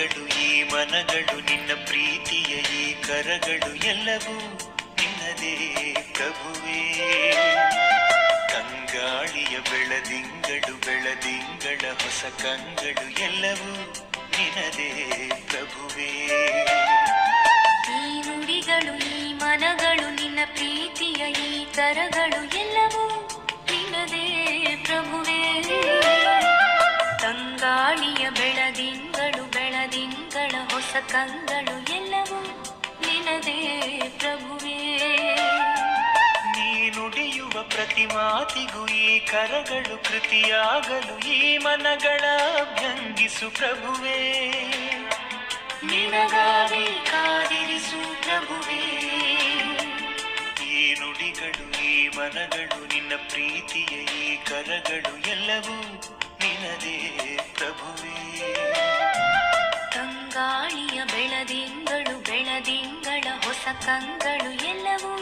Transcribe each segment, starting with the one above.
ಕೈಗಳು ಈ ಮನಗಳು ನಿನ್ನ ಪ್ರೀತಿಯ ಈ ಕರಗಳು ಎಲ್ಲವೂ ನಿನ್ನದೇ ಪ್ರಭುವೇ. ಕಂಗಾಳಿಯ ಬೆಳದಿಂಗಳು, ಬೆಳದಿಂಗಳ ಹೊಸ ಕಂಗಳು ಎಲ್ಲವೂ ನಿನ್ನದೇ ಪ್ರಭುವೇ. ಈ ನುಡಿಗಳು ಈ ಮನಗಳು, ನಿನ್ನ ಪ್ರೀತಿಯ ಈ ಕರಗಳು ಎಲ್ಲವೂ ನಿನ್ನದೇ ಪ್ರಭುವೇ. ತಂಗಾಳಿಯ ಬೆಳದಿಂಗಳು ಬೆಳದಿಂಗಳ ಹೊಸ ಕಂಗಳು ಎಲ್ಲವೂ ನಿನದೇ ಪ್ರಭುವೇ. ನೀನುಡಿಯುವ ಪ್ರತಿ ಮಾತಿಗೂ ಈ ಕರಗಳು ಕೃತಿಯಾಗಲು ಈ ಮನಗಳ ಭಂಗಿಸು ಪ್ರಭುವೇ. ನಿನಗಾಗಿ ಕಾದಿರಿಸು ಪ್ರಭುವೇ. ಈ ನುಡಿಗಳು ಈ ಮನಗಳು ನಿನ್ನ ಪ್ರೀತಿಯ ಈ ಕರಗಳು ಎಲ್ಲವೂ ನಿನದೇ ಪ್ರಭುವೇ. ಬೆಳದಿಂಗಳ ಹೊಸ ಕಂಗಳು ಎಲ್ಲವೂ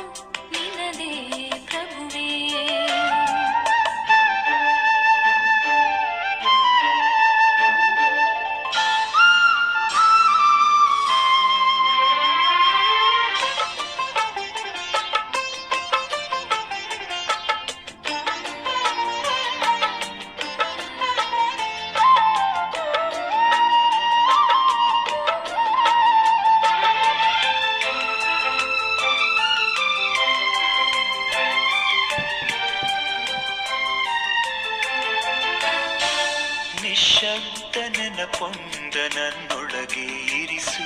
ನಿಶಬ್ದ ನೆನಪೊಂದ ನನ್ನೊಳಗೆ ಇರಿಸು.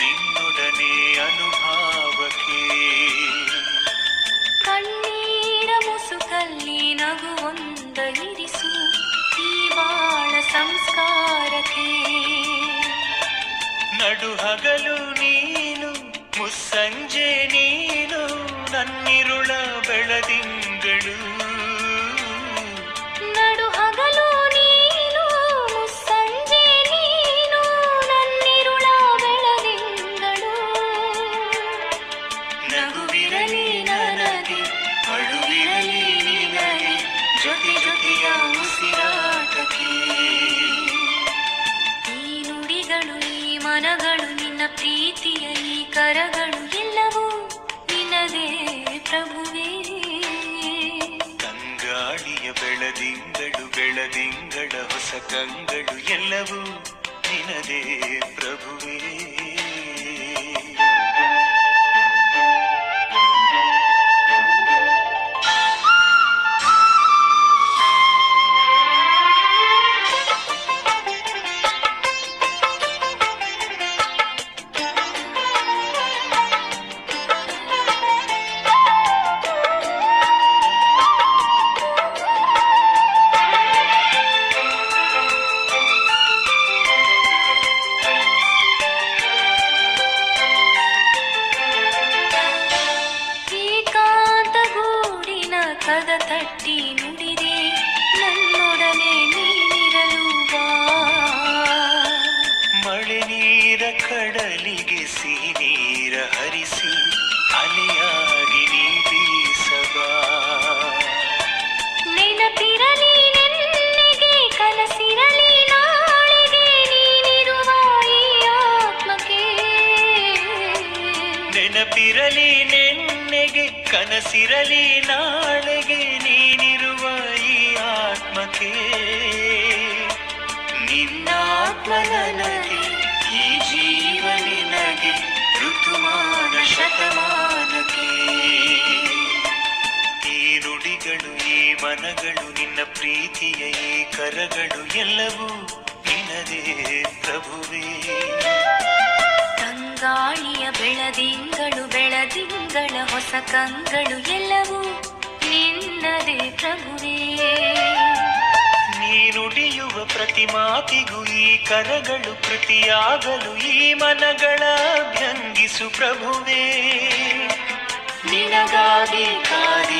ನಿನ್ನೊಡನೆ ಅನುಭಾವಕ್ಕೆ. ಕಣ್ಣೀರ ಮುಸುಕಲ್ಲಿ ನಗುವೊಂದ ಇರಿಸು. ಈ ಬಾಳ ಸಂಸ್ಕಾರಕ್ಕೆ. ನಡು ಹಗಲು ನೀನು ಮುಸ್ಸಂಜೆ ನೀನು ನನ್ನಿರುಳ ಬೆಳದಿಂಗಳು ಬೆಳದಿಂಗಳ ಹೊಸ ಕಂಗಳು ಎಲ್ಲವೂ ನಿನದೇ ಪ್ರಭುವೇ. ಕದ ತಟ್ಟಿ ನುಡಿದೆ ನನ್ನೊಡನೆ ಮಳೆ ನೀರ ಕಡಲಿಗೆ ಸಿಹಿ ನೀರ ಹರಿಸಿ ಅಲೆಯಾಗಿ ನೀ ಬೀಸಬಾ ನೆನಪಿರಲಿ ನೆನ್ನೆಗೆ ಕನಸಿರಲಿ ನಾಳೆಗೆ ನೀನಿರುವ ಈ ಆತ್ಮಕ್ಕೆ. ನೆನಪಿರಲಿ ನೆನ್ನೆಗೆ ಕನಸಿರಲಿ ನಾಳೆಗೆ ನಿನ್ನ ಪ್ರೀತಿಯ ಈ ಕರಗಳು ಎಲ್ಲವೂ ನಿನ್ನದೇ ಪ್ರಭುವೇ. ಕಂಗಾಳಿಯ ಬೆಳದಿಂಗಳು ಬೆಳದಿಂಗಳ ಹೊಸ ಕಂಗಳು ಎಲ್ಲವೂ ನಿನ್ನದೇ ಪ್ರಭುವೇ. ನೀರುಡಿಯುವ ಪ್ರತಿ ಮಾತಿಗೂ ಈ ಕರಗಳು ಕೃತಿಯಾಗಲು ಈ ಮನಗಳ ಭಂಗಿಸು ಪ್ರಭುವೇ. ನಿನಗಾಗಿ ಕಾದ